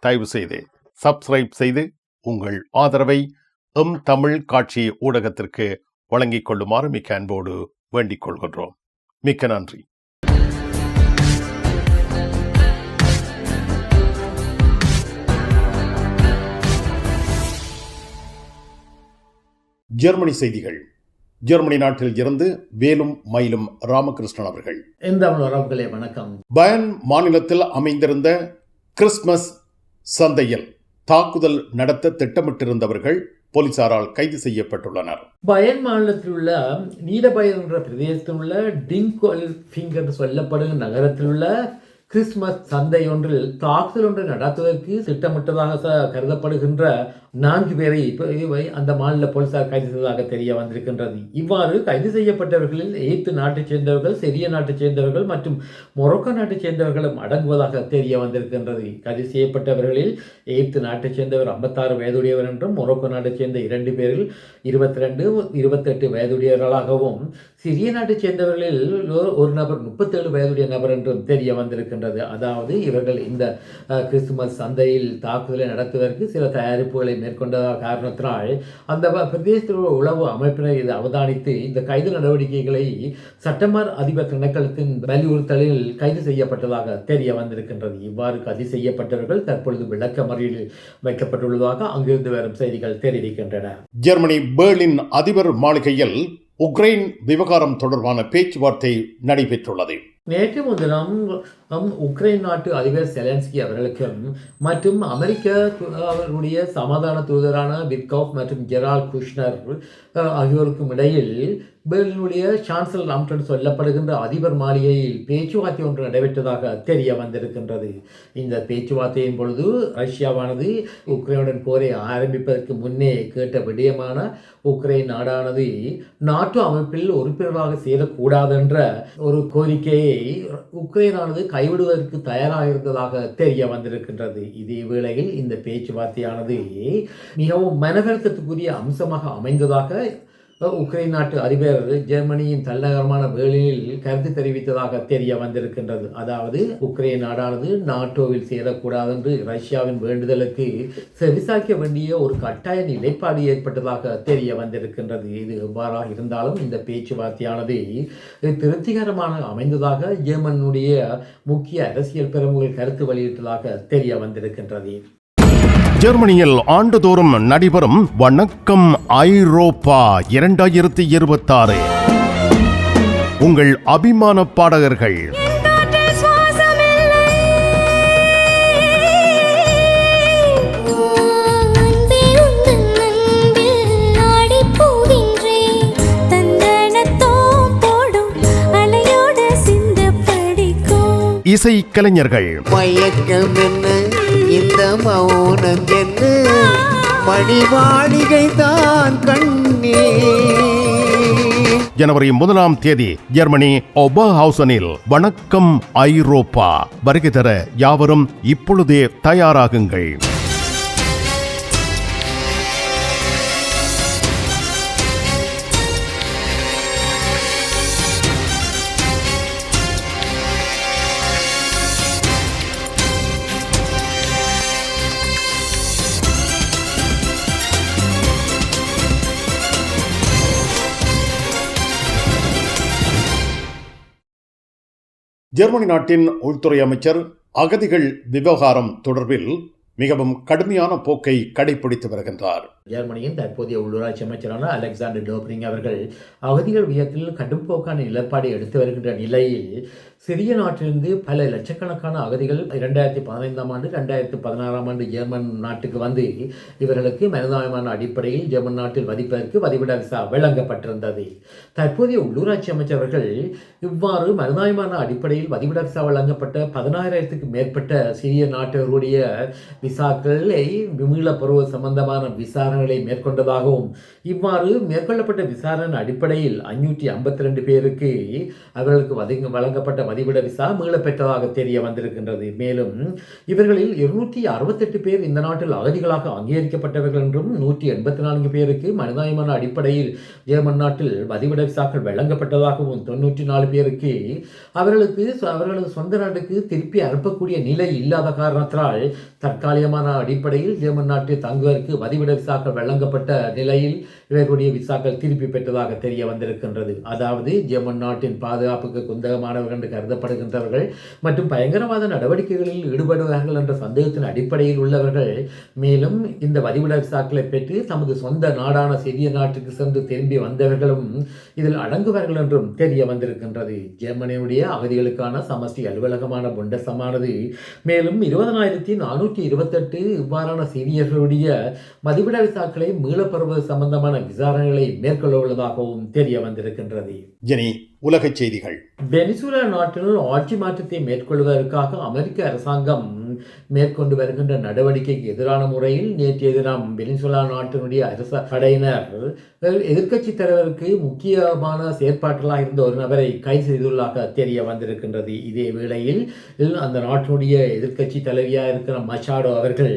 தயவு செய்து சப்ஸ்கிரைப் செய்து உங்கள் ஆதரவை எம் தமிழ் காட்சி ஊடகத்திற்கு வழங்கிக் கொள்ளுமாறு மிக்க அன்போடு வேண்டிக் கொள்கின்றோம். மிக்க நன்றி. ஜெர்மனி செய்திகள். ஜெர்மனி நாட்டில் இருந்து வேலும் மயிலும் ராமகிருஷ்ணன் அவர்கள். வணக்கம். பயன் மாநிலத்தில் அமைந்திருந்த கிறிஸ்துமஸ் சந்தையில் தாக்குதல் நடத்த திட்டமிட்டிருந்தவர்கள் போலீசாரால் கைது செய்யப்பட்டுள்ளனர். பயன் மாநிலத்தில் உள்ள நீலபயன் என்ற பிரதேசத்தில் உள்ள டிங்கோல் ஃபிங்கர் என்று சொல்லப்படும் நகரத்தில் உள்ள கிறிஸ்துமஸ் சந்தை ஒன்றில் தாக்குதல் ஒன்று நடத்துவதற்கு திட்டமிட்டதாக கருதப்படுகின்ற நான்கு பேரை இவை அந்த மாநில போலீசார் கைது செய்ததாக தெரிய வந்திருக்கின்றது. இவ்வாறு கைது செய்யப்பட்டவர்களில் எய்த்து நாட்டைச் சேர்ந்தவர்கள் சிரிய நாட்டைச் சேர்ந்தவர்கள் மற்றும் மொரோக்கோ நாட்டைச் சேர்ந்தவர்களும் அடங்குவதாக தெரிய வந்திருக்கின்றது. கைது செய்யப்பட்டவர்களில் எய்த்து நாட்டைச் சேர்ந்தவர் ஐம்பத்தாறு வயதுடையவர் என்றும் மொரோக்கோ நாட்டைச் சேர்ந்த இரண்டு பேரில் இருபத்தி ரெண்டு இருபத்தெட்டு வயதுடையவர்களாகவும் சிறிய நாட்டைச் சேர்ந்தவர்களில் ஒரு- நபர் முப்பத்தேழு வயதுடைய நபர் என்றும் தெரிய வந்திருக்கின்றது. அதாவது இவர்கள் இந்த கிறிஸ்துமஸ் சந்தையில் தாக்குதலை நடத்துவதற்கு சில தயாரிப்புகளை மேற்கொண்டதாக காரணத்தினால் அந்த பிரதேசத்தில் உள்ள உளவு அமைப்பினர் இதை அவதானித்து இந்த கைது நடவடிக்கைகளை சட்டமர் அதிபர் திணைக்களத்தின் வலியுறுத்தலில் கைது செய்யப்பட்டதாக தெரிய வந்திருக்கின்றது. இவ்வாறு கைது செய்யப்பட்டவர்கள் தற்பொழுது விளக்க மறியலில் வைக்கப்பட்டுள்ளதாக அங்கிருந்து வரும் செய்திகள் தெரிவிக்கின்றன. ஜெர்மனி பேர்லின் அதிபர் மாளிகையில் உக்ரைன் விவகாரம் தொடர்பான பேச்சுவார்த்தை நடைபெற்றுள்ளது. நேற்று முன்தினம் உக்ரைன் நாட்டு அதிபர் செலன்ஸ்கி அவர்களுக்கும் மற்றும் அமெரிக்க அவருடைய அவர்களுடைய சமாதான தூதரான விட்காஃப் மற்றும் ஜெரால் குஷ்னர் ஆகியோருக்கும் இடையில் பெர்லினுடைய சான்சலர் அம்டன் சொல்லப்படுகின்ற அதிபர் மாளிகையில் பேச்சுவார்த்தை ஒன்று நடைபெற்றதாக தெரிய வந்திருக்கின்றது. இந்த பேச்சுவார்த்தையின் பொழுது ரஷ்யாவானது உக்ரைனுடன் போரை ஆரம்பிப்பதற்கு முன்னே கேட்ட விடயமான உக்ரைன் நாடானது நாட்டோ அமைப்பில் உறுப்பினராக சேரக்கூடாது என்ற ஒரு கோரிக்கையை உக்ரைனானது கைவிடுவதற்கு தயாராக இருந்ததாக தெரிய வந்திருக்கின்றது. இதே வேளையில் இந்த பேச்சுவார்த்தையானது மிகவும் மனவருத்தத்துக்குரிய அம்சமாக அமைந்ததாக உக்ரைன் நாட்டு அதிபர் ஜெர்மனியின் தலைநகரமான பேர்லினில் கருத்து தெரிவித்ததாக தெரிய வந்திருக்கின்றது. அதாவது உக்ரைன் நாடானது நாட்டோவில் சேரக்கூடாது என்று ரஷ்யாவின் வேண்டுதலுக்கு செவிசாய்க்க வேண்டிய ஒரு கட்டாய நிலைப்பாடு ஏற்பட்டதாக தெரிய வந்திருக்கின்றது. இது எவ்வாறாக இருந்தாலும் இந்த பேச்சுவார்த்தையானது திருப்திகரமாக அமைந்ததாக ஜெர்மனுடைய முக்கிய அரசியல் பிரமுகர்கள் கருத்து வெளியிட்டதாக தெரிய வந்திருக்கின்றது. ஜெர்மனியில் ஆண்டுதோறும் நடைபெறும் வணக்கம் ஐரோப்பா இரண்டாயிரத்தி இருபத்தாறு. உங்கள் அபிமான பாடகர்கள் இசை கலைஞர்கள். மயக்கம் என்ன இந்த மௌனம் என்ன மணி மாளிகை தான் கண்ணே ஜனவரி முதலாம் தேதி ஜெர்மனி ஒபர்ஹவுசனில் வணக்கம் ஐரோப்பா. வருகை தர யாவரும் இப்பொழுதே தயாராகுங்கள். ஜெர்மனி நாட்டின் உள்துறை அமைச்சர் அகதிகள் விவகாரம் தொடர்பில் மிகவும் கடுமையான போக்கை கடைபிடித்து வருகின்றார். ஜெர்மனியின் தற்போதைய உள்ளூராட்சி அமைச்சரான அலெக்சாண்டர் டோப்ரிங் அவர்கள் அகதிகள் வியத்தில் கடும்போக்கான நிலப்பாடை எடுத்து வருகின்ற நிலையில் சிறிய நாட்டிலிருந்து பல லட்சக்கணக்கான அகதிகள் இரண்டாயிரத்தி பதினைந்தாம் ஆண்டு ரெண்டாயிரத்தி பதினாறாம் ஆண்டு ஜெர்மன் நாட்டுக்கு வந்து இவர்களுக்கு மனிதாயமான அடிப்படையில் ஜெர்மன் நாட்டில் வதிப்பதற்கு வதிவிட விசா வழங்கப்பட்டிருந்தது. தற்போதைய உள்ளூராட்சி அமைச்சர்கள் இவ்வாறு மனிதாயமான அடிப்படையில் வதிவிட விசா வழங்கப்பட்ட பதினாயிரத்துக்கு மேற்பட்ட சிறிய நாட்டவர்களுடைய விசாக்களை மீளப்பருவ சம்பந்தமான விசாரணைகளை மேற்கொண்டதாகவும் இவ்வாறு மேற்கொள்ளப்பட்ட விசாரணை அடிப்படையில் ஐநூற்றி ஐம்பத்தி ரெண்டு பேருக்கு அவர்களுக்கு வழங்கப்பட்ட மதிவிட விசா மீளப்பெற்றதாக தெரிய வந்திருக்கின்றது. மேலும் இவர்களில் இருநூற்றி அறுபத்தெட்டு பேர் இந்த நாட்டில் அகதிகளாக அங்கீகரிக்கப்பட்டவர்கள் என்றும் நூற்றி எண்பத்தி நான்கு பேருக்கு மனிதாயமான அடிப்படையில் ஜெர்மன் நாட்டில் மதிவிட விசாக்கள் வழங்கப்பட்டதாகவும் தொண்ணூற்றி நாலு பேருக்கு அவர்களுக்கு அவர்களது சொந்த நாட்டுக்கு திருப்பி அனுப்பக்கூடிய நிலை இல்லாத காரணத்தினால் தற்காலிகமான அடிப்படையில் ஜெர்மன் நாட்டில் தங்குவதற்கு வதிவிட விசாக்கள் வழங்கப்பட்ட நிலையில் இவர்களுடைய விசாக்கள் திருப்பி பெற்றதாக தெரிய வந்திருக்கின்றது. அதாவது ஜெர்மன் நாட்டின் பாதுகாப்புக்கு குந்தகமானவர்கள் என்று கருதப்படுகின்றவர்கள் மற்றும் பயங்கரவாத நடவடிக்கைகளில் ஈடுபடுவார்கள் என்ற சந்தேகத்தின் அடிப்படையில் உள்ளவர்கள் மேலும் இந்த வதிவிட விசாக்களை பெற்று தமது சொந்த நாடான சிறிய நாட்டுக்கு சென்று திரும்பி வந்தவர்களும் இதில் அடங்குவார்கள் என்றும் தெரிய வந்திருக்கின்றது. ஜெர்மனியுடைய அகதிகளுக்கான சமஷ்டி அலுவலகமான புண்டசமானது மேலும் இருபதனாயிரத்தி நானூற்றி இருபத்தெட்டு இவ்வாறான சீனியர்களுடைய மதிப்பிட விசாக்களை மீளப்பெறுவது சம்பந்தமான விசாரணைகளை மேற்கொள்ள உள்ளதாகவும் தெரிய வந்திருக்கின்றது. இனி உலகச் செய்திகள். வெனிசுலா நாட்டில் ஆட்சி மாற்றத்தை மேற்கொள்வதற்காக அமெரிக்க அரசாங்கம் மேற்கொண்டு வருகின்ற நடவடிக்கைக்கு எதிரான முறையில் நேற்றைய தினம் வெனிசுலா நாட்டினுடைய அரச படையினர் எதிர்க்கட்சி தலைவருக்கு முக்கியமான செயற்பாட்டெல்லாம் இருந்த ஒரு நபரை கைது செய்துள்ளாக தெரிய வந்திருக்கின்றது. இதே வேளையில் அந்த நாட்டினுடைய எதிர்க்கட்சி தலைவியாக இருக்கிற மச்சாடோ அவர்கள்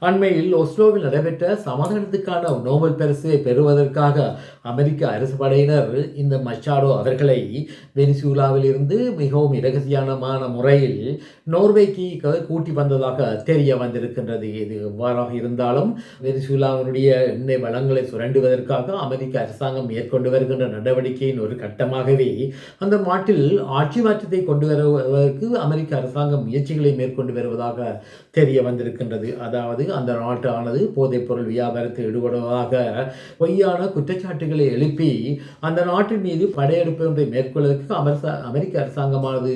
அண்மையில் ஒஸ்லோவில் நடைபெற்ற சமாதானத்துக்கான நோபல் பரிசை பெறுவதற்காக அமெரிக்க அரசு படையினர் இந்த மச்சாடோ அவர்களை வெனிசுலாவில் இருந்து மிகவும் இரகசியமான முறையில் நோர்வேக்கு கூட்டி வந்ததாக தெரிய வந்திருக்கின்றது. இது எவ்வாறாக இருந்தாலும் வெனிசுலாவினுடைய எண்ணெய் வளங்களை சுரண்டுவதற்காக அமெரிக்க அரசாங்கம் மேற்கொண்டு வருகின்ற நடவடிக்கையின் ஒரு கட்டமாகவே அந்த நாட்டில் ஆட்சி மாற்றத்தை கொண்டு வருவதற்கு அமெரிக்க அரசாங்கம் முயற்சிகளை மேற்கொண்டு வருவதாக தெரிய வந்திருக்கின்றது. அதாவது அந்த நாட்டானது போதைப்பொருள் வியாபாரத்தில் ஈடுபடுவதாக பொய்யான குற்றச்சாட்டுகளை எழுப்பி அந்த நாட்டின் மீது படையெடுப்பு ஒன்றை மேற்கொள்வதற்கு அமெரிக்க அமெரிக்க அரசாங்கமானது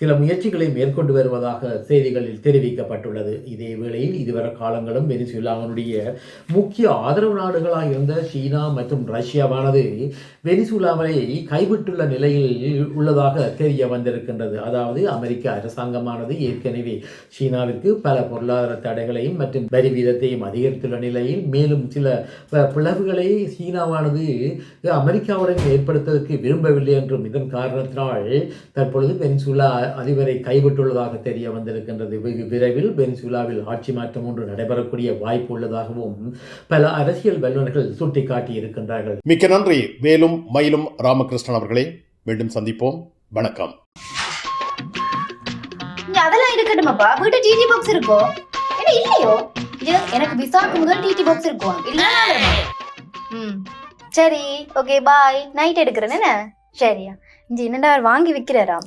சில முயற்சிகளை மேற்கொண்டு வருவதாக செய்திகளில் தெரிவிக்கப்பட்டுள்ளது இதே வேளையில் இதுவரை காலங்களும் வெனிசுலாவினுடைய முக்கிய ஆதரவு நாடுகளாக இருந்த சீனா மற்றும் ரஷ்யாவானது வெனிசுலாவை கைவிட்டுள்ள நிலையில் உள்ளதாக தெரிய வந்திருக்கின்றது. அதாவது அமெரிக்க அரசாங்கமானது ஏற்கனவே சீனாவிற்கு பல பொருளாதார தடைகளையும் மற்றும் வரி வீதத்தையும் அதிகரித்துள்ள நிலையில் மேலும் சில பிளவுகளை சீனாவானது அமெரிக்காவுடன் ஏற்படுத்துவதற்கு விரும்பவில்லை என்றும் இதன் காரணத்தினால் தற்பொழுது வெனிசுலா அதிபரை கைவிட்டுள்ளதாக தெரிய வந்திருக்கின்றது. வெகு விரைவில் வெனிசுலாவில் ஆட்சி மாற்றம் ஒன்று நடைபெறக்கூடிய வாய்ப்பு உள்ளதாகவும் பல அரசியல் வல்லுநர்கள் சுட்டிக்காட்டி இருக்கின்றார்கள் மிக்க நன்றி. வேலும் மயிலும் ராமகிருஷ்ணன் அவர்களே மீண்டும் சந்திப்போம். வணக்கம். அதெல்லாம் இருக்கட்டுமாப்பா? வீட்டு டிடி பாக்ஸ் இருக்கோ? என்ன இல்லையோ? எனக்கு விசாக்கு முதல் டிடி பாக்ஸ் இருக்கும் ம். சரி ஓகே பாய் நைட் எடுக்கிறேன் என்ன? சரியா. இங்க என்னடா வாங்கி விக்கிறாராம்